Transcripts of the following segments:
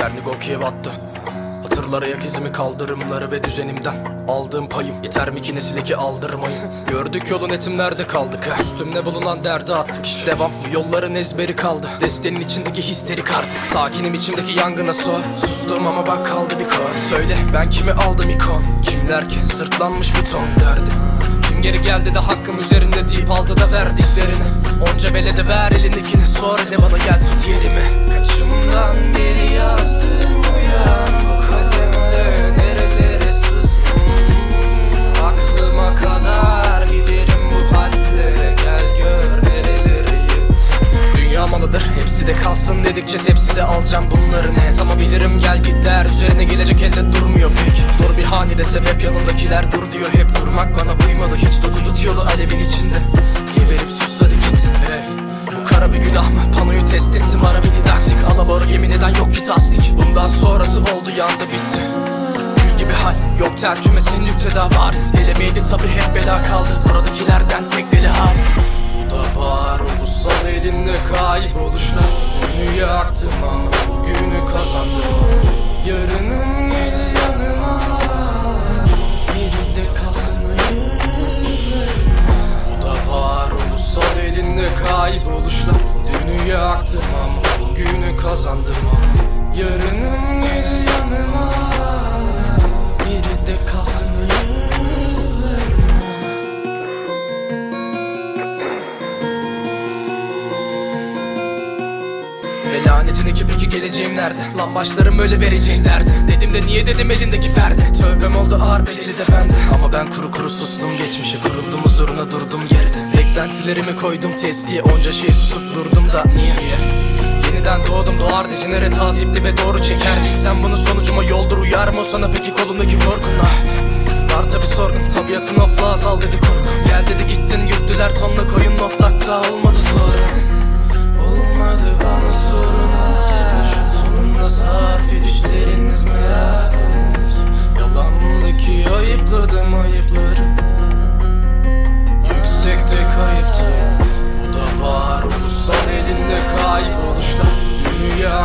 Çernigovki'ye battı. Hatırlara yak izimi kaldırımları ve düzenimden Aldığım payım. Yeter mi ki nesile ki aldırmayım? Gördük yolun etimlerde kaldık. Ha Üstümde bulunan derdi attık. Devam yolların ezberi kaldı. Destenin içindeki histerik artık. Sakinim içimdeki yangına sor Sustum ama bak kaldı bir kor. Söyle ben kimi aldım ikon Kimler ki sırtlanmış bir ton derdi? Kim geri geldi de hakkım üzerinde deyip aldı da verdiklerini? Onca belede ver elindekini. Sonra de bana gel tut yerimi kalsın dedikçe tepside alacağım bunları net. Ama bilirim gel git der. Üzerine gelecek elde durmuyor pek. Dur bir hanede sebep yanındakiler dur diyor. Hep durmak bana uymadı. Hiç dokuduk yolu alevin içinde. Geberip sus hadi git. Hey. Bu kara bir günah mı? Panoyu test ettim ara bir didaktik. Alabora gemi neden yok ki tasdik? Bundan sonrası oldu yandı bitti. Kül gibi hal yok tercümesi nükteda varis Elemeydi tabi hep bela kaldı. Buradakilerden tek deli haris Bu da var ulusal elinde kayboluşlar yaktım ama bugünü kazandım. Yarınım gelir yanıma Biri de kalsın Bu da var ulusal elinde kayboluşlar. Dünü yaktım ama bugünü kazandım Yarınım Ve lanetin iki peki geleceğim nerede? Lan başlarım öyle vereceğin derdi. Dedim de niye dedim elindeki ferde? Tövbem oldu ağır beleli de bende. Ama ben kuru kuru sustum geçmişe Kuruldum huzuruna durdum geride. Beklentilerimi koydum testiye Onca şey susup durdum da niye? Yeniden doğdum doğar dejenere tazipli ve doğru çeker Bilsem bunun sonucuma yoldur uyar mı sana peki kolundaki korkun ah Var tabi sorgun tabiatın ofla azal dedi korku Gel dedi gittin güttüler tonla koyun notlakta olmadı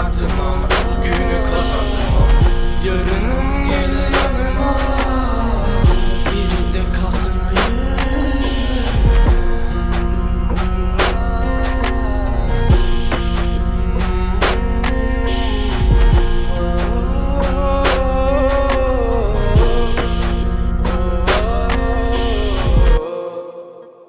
kayboluşlar Dünü yaktım